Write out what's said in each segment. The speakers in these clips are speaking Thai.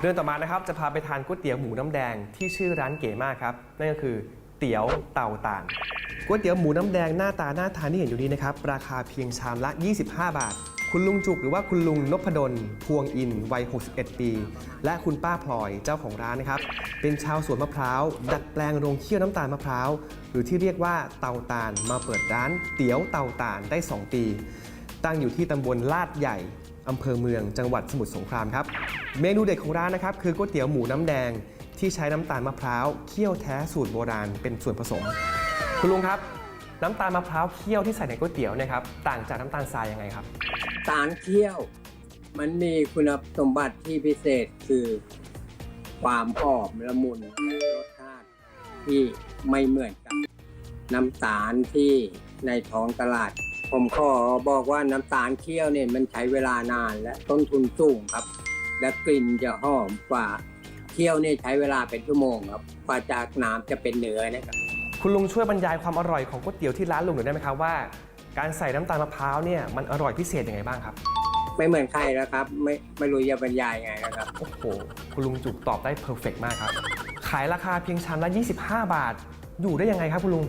เรื่องต่อมานะครับจะพาไปทานก๋วยเตี๋ยวหมูน้ำแดงที่ชื่อร้านเก๋มากครับนั่นก็คือเตี๋ยวเต่าตานก๋วยเตี๋ยวหมูน้ำแดงหน้าตาหน่าทานที่เห็นอยู่นี้นะครับราคาเพียงชามละ 25 บาท คุณลุงจุกหรือว่าคุณลุงนพดลพวงอินวัย 61 ปี และคุณป้าพลอยเจ้าของร้านนะครับเป็นชาวสวนมะพร้าวดัดแปลงโรงเคี่ยวน้ำตาลมะพร้าวหรือที่เรียกว่าเตาตาลมาเปิดร้าน เตี๋ยวเตาตาลได้ 2 ปี ตั้งอยู่ที่ตำบลลาดใหญ่ อำเภอเมืองจังหวัดสมุทรสงครามครับ เมนูเด็ดของร้านนะครับคือก๋วยเตี๋ยวหมูน้ำแดง ที่ใช้น้ำตาลมะพร้าวเคี่ยวแท้สูตรโบราณเป็นส่วนผสม คุณลุงครับ น้ำตาลมะพร้าวเคี่ยวที่ใส่ในก๋วยเตี๋ยวเนะครับต่างจากน้ำตาลทรายยังไงครับสารเคี่ยว มันมีคุณสมบัติที่พิเศษคือความหอมละมุนและรสชาติที่ไม่เหมือนกับ น้ำตาลที่ในท้องตลาด ผมขอบอกว่าน้ำตาลเคี่ยวเนี่ยมันใช้เวลานานและต้นทุนสูงครับ และกลิ่นจะหอมกว่าเคี่ยวเนี่ยใช้เวลาเป็นชั่วโมงครับกว่าจากน้ำจะเป็นเนื้อนะครับคุณลุงช่วยบรรยายความอร่อยของก๋วยเตี๋ยวที่ร้านลุงหน่อยได้ไหมครับว่า การใส่น้ำตาลมะพร้าวเนี่ยมันอร่อยพิเศษยังไงบ้างครับไม่เหมือนใครแล้วครับ ไม่ไม่รู้จะบรรยายไงนะครับโอ้โหคุณลุงจุกตอบได้เพอร์เฟกมากครับ ขายราคาเพียงชามละ 25 บาท อยู่ได้ยังไงครับคุณลุง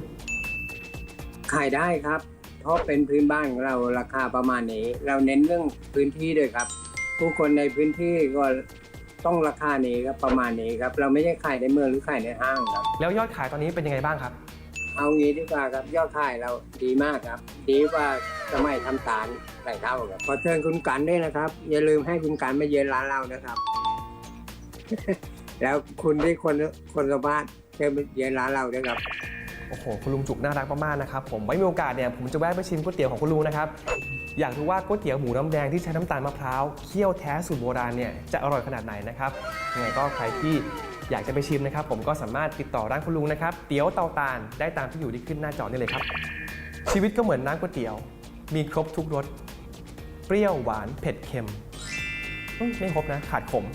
ขายได้ครับเพ ราะเป็นพื้นบ้านของเราราคาประมาณนี้ เราเน้นเรื่องพื้นที่ด้วยครับ ผู้คนในพื้นที่ก็ต้องราคานี้ครับประมาณนี้ครับ เราไม่ใช่ขายในเมืองหรือขายในห้างครับ แล้วยอดขายตอนนี้เป็นยังไงบ้างครับ เอางี้ดีกว่าครับยอดขายเราดีมากครับ ดีกว่าสมัยทำตาลหลายเท่าครับขอเชิญคุณกันด้วยนะครับ อย่าลืมให้คุณกันมาเยือนร้านเรานะครับ แล้วคุณที่คนคนสมารถเชิญมาเยือนร้านเราด้วยครับ โอ้โหคุณลุงจุกน่ารักมากๆนะครับผมไว้มีโอกาสเนี่ยผมจะแวะไปชิมก๋วยเตี๋ยวของคุณลุงนะครับอยากรู้ว่าก๋วยเตี๋ยวหมูน้ำแดงที่ใช้น้ำตาลมะพร้าวเคี่ยวแท้สูตรโบราณเนี่ยจะอร่อยขนาดไหนนะครับยังไงก็ใครที่อยากจะไปชิมนะครับ ผมก็สามารถติดต่อร้านคุณลุงนะครับเตี๋ยวเตาตาลได้ตามที่อยู่ที่ขึ้นหน้าจอนี่เลยครับ ชีวิตก็เหมือนน้ำก๋วยเตี๋ยว มีครบทุกรสเปรี้ยวหวานเผ็ดเค็มอืมไม่ครบนะขาดขม